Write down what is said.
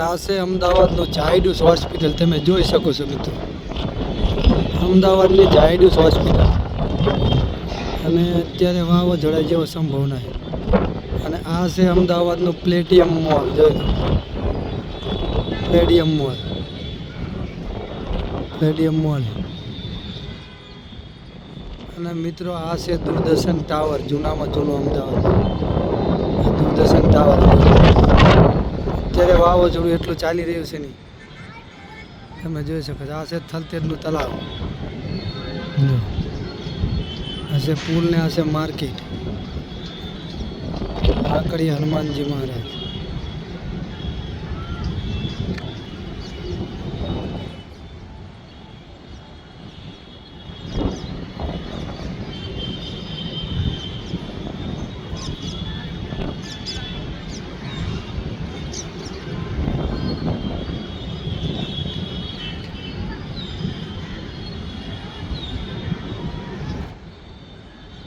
આ છે અમદાવાદનું જાયડુસ હોસ્પિટલ તમે જોઈ શકો છો મિત્રો. અમદાવાદની જાયડુસ હોસ્પિટલ. અને અત્યારે વાવાઝોડા જેવો સંભાવના છે. અને આ છે અમદાવાદનું પ્લેટિયમ મોલ, જોઈ પ્લેટિયમ મોલ. પ્લેટિયમ મોલ. અને મિત્રો આ છે દૂરદર્શન ટાવર, જૂનામાં જૂનું અમદાવાદ. દૂરદર્શન ટાવર. અત્યારે વાવાઝોડું એટલું ચાલી રહ્યું છે નહીં. તમે જોઈ શકો છો, આ છે થલતેજનું તલાવ હશે પુલ ને હશે માર્કેટ. આકડી હનુમાનજી મહારાજ.